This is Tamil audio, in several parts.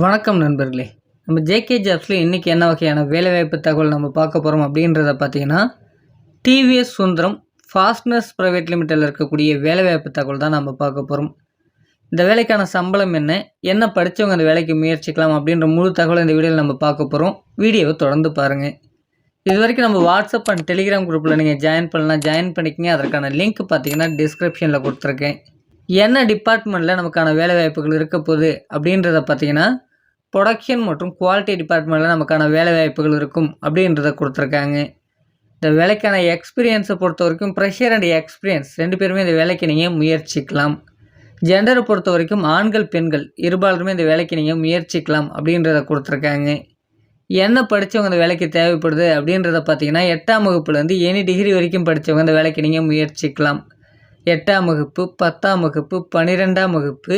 வணக்கம் நண்பர்களே. நம்ம ஜேகே ஜாப்ஸில் இன்றைக்கி என்ன வகையான வேலைவாய்ப்பு தகவல் நம்ம பார்க்க போகிறோம் அப்படின்றத பார்த்தீங்கன்னா டிவிஎஸ் சுந்தரம் ஃபாஸ்ட்னஸ் ப்ரைவேட் லிமிட்டில் இருக்கக்கூடிய வேலைவாய்ப்பு தகவல் தான் நம்ம பார்க்க போகிறோம் இந்த வேலைக்கான சம்பளம் என்ன? என்ன படித்தவங்க அந்த வேலைக்கு முயற்சிக்கலாம் அப்படின்ற முழு தகவல் இந்த வீடியோவில் நம்ம பார்க்க போகிறோம் வீடியோவை தொடர்ந்து பாருங்கள் இது வரைக்கும் நம்ம வாட்ஸ்அப் அண்ட் டெலிகிராம் குரூப்பில் நீங்கள் ஜாயின் பண்ணலாம். ஜாயின் பண்ணிக்கிங்க. அதற்கான லிங்க் பார்த்தீங்கன்னா டிஸ்கிரிப்ஷனில் கொடுத்துருக்கேன். என்ன டிபார்ட்மெண்ட்டில் நமக்கான வேலைவாய்ப்புகள் இருக்க போகுது அப்படின்றத பார்த்தீங்கன்னா ப்ரொடக்ஷன் மற்றும் குவாலிட்டி டிபார்ட்மெண்ட்டில் நமக்கான வேலைவாய்ப்புகள் இருக்கும் அப்படின்றத கொடுத்துருக்காங்க. இந்த வேலைக்கான எக்ஸ்பீரியன்ஸை பொறுத்த வரைக்கும் ப்ரெஷர் அண்ட் எக்ஸ்பீரியன்ஸ் ரெண்டு பேருமே இந்த வேலைக்கு நீங்கள் முயற்சிக்கலாம். ஜெண்டரை பொறுத்த வரைக்கும் ஆண்கள் பெண்கள் இருபாலருமே இந்த வேலைக்கு நீங்கள் முயற்சிக்கலாம் அப்படின்றத கொடுத்துருக்காங்க. என்ன படித்தவங்க இந்த வேலைக்கு தேவைப்படுது அப்படின்றத பார்த்தீங்கன்னா எட்டாம் வகுப்புலேருந்து எனி டிகிரி வரைக்கும் படித்தவங்க இந்த வேலைக்கு நீங்கள் முயற்சிக்கலாம். எட்டாம் வகுப்பு பத்தாம் வகுப்பு பன்னிரெண்டாம் வகுப்பு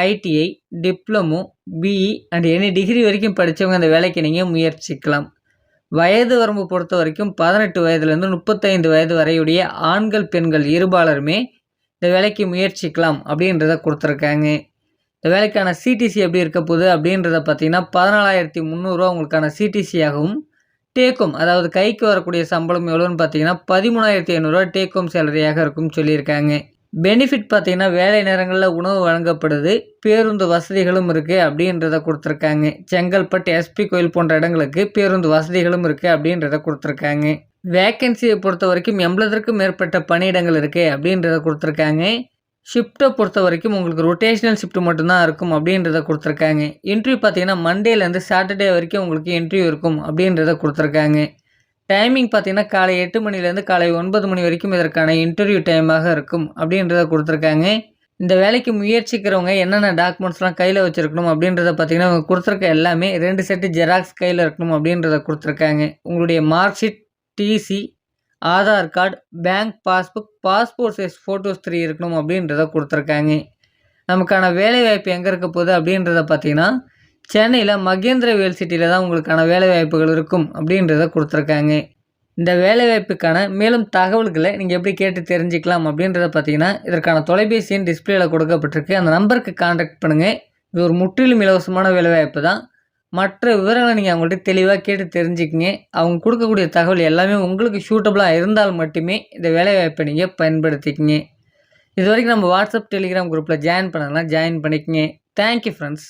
ITI diploma BE and any degree வரைக்கும் படித்தவங்க அந்த வேலைக்கு நீங்கள் முயற்சிக்கலாம். வயது வரம்பு பொறுத்த வரைக்கும் பதினெட்டு வயதுலேருந்து முப்பத்தைந்து வயது வரையுடைய ஆண்கள் பெண்கள் இருபாலருமே இந்த வேலைக்கு முயற்சிக்கலாம் அப்படின்றத கொடுத்துருக்காங்க. இந்த வேலைக்கான சிடிசி எப்படி இருக்க போகுது அப்படின்றத பார்த்தீங்கன்னா பதினாலாயிரத்தி முந்நூறுரூவா உங்களுக்கான சிடிசியாகவும் டேக்கும் அதாவது கைக்கு வரக்கூடிய சம்பளம் எவ்வளோன்னு பார்த்தீங்கன்னா பதிமூணாயிரத்தி ஐநூறுரூவா டேக்கும் சேலரியாக இருக்கும்னு சொல்லியிருக்காங்க. பெனிஃபிட் பார்த்தீங்கன்னா வேலை நேரங்களில் உணவு வழங்கப்படுது பேருந்து வசதிகளும் இருக்குது அப்படின்றத கொடுத்துருக்காங்க. செங்கல்பட்டு எஸ்பி கோயில் போன்ற இடங்களுக்கு பேருந்து வசதிகளும் இருக்குது அப்படின்றத கொடுத்துருக்காங்க. வேக்கன்சியை பொறுத்த வரைக்கும் எண்பதற்கும் மேற்பட்ட பணியிடங்கள் இருக்குது அப்படின்றத கொடுத்துருக்காங்க. ஷிஃப்ட்டை பொறுத்த வரைக்கும் உங்களுக்கு ரொட்டேஷனல் ஷிஃப்ட் மட்டும்தான் இருக்கும் அப்படின்றத கொடுத்துருக்காங்க. இன்டர்வியூ பார்த்தீங்கன்னா மண்டேலேருந்து சாட்டர்டே வரைக்கும் உங்களுக்கு இன்டர்வியூ இருக்கும் அப்படின்றத கொடுத்துருக்காங்க. டைமிங் பார்த்தீங்கன்னா காலை எட்டு மணிலேருந்து காலை ஒன்பது மணி வரைக்கும் இதற்கான இன்டர்வியூ டைமாக இருக்கும் அப்படின்றத கொடுத்துருக்காங்க. இந்த வேலைக்கு முயற்சிக்கிறவங்க என்னென்ன டாக்குமெண்ட்ஸ்லாம் கையில் வச்சுருக்கணும் அப்படின்றத பார்த்தீங்கன்னா அவங்க கொடுத்துருக்க எல்லாமே ரெண்டு செட்டு ஜெராக்ஸ் கையில் இருக்கணும் அப்படின்றத கொடுத்துருக்காங்க. உங்களுடைய mark sheet TC Aadhaar card bank passbook passport size photos three இருக்கணும் அப்படின்றத கொடுத்துருக்காங்க. நமக்கான வேலைவாய்ப்பு எங்கே இருக்க போகுது அப்படின்றத பார்த்தீங்கன்னா சென்னையில் மகேந்திரவேல் சிட்டியில் தான் உங்களுக்கான வேலைவாய்ப்புகள் இருக்கும் அப்படின்றத கொடுத்துருக்காங்க. இந்த வேலைவாய்ப்புக்கான மேலும் தகவல்களை நீங்கள் எப்படி கேட்டு தெரிஞ்சுக்கலாம் அப்படின்றத பார்த்தீங்கன்னா இதற்கான தொலைபேசியின் டிஸ்பிளேயில் கொடுக்கப்பட்டிருக்கு. அந்த நம்பருக்கு காண்டாக்ட் பண்ணுங்கள் இது ஒரு முற்றிலும் இலவசமான வேலைவாய்ப்பு தான். மற்ற விவரங்களை நீங்கள் அவங்கள்ட்ட தெளிவாக கேட்டு தெரிஞ்சுக்கிங்க. அவங்க கொடுக்கக்கூடிய தகவல் எல்லாமே உங்களுக்கு சூட்டபுளாக இருந்தால் மட்டுமே இந்த வேலைவாய்ப்பை நீங்கள் பயன்படுத்திக்கிங்க. இது வரைக்கும் நம்ம வாட்ஸ்அப் டெலிகிராம் குரூப்பில் ஜாயின் பண்ணலாம் ஜாயின் பண்ணிக்கங்க. Thank you friends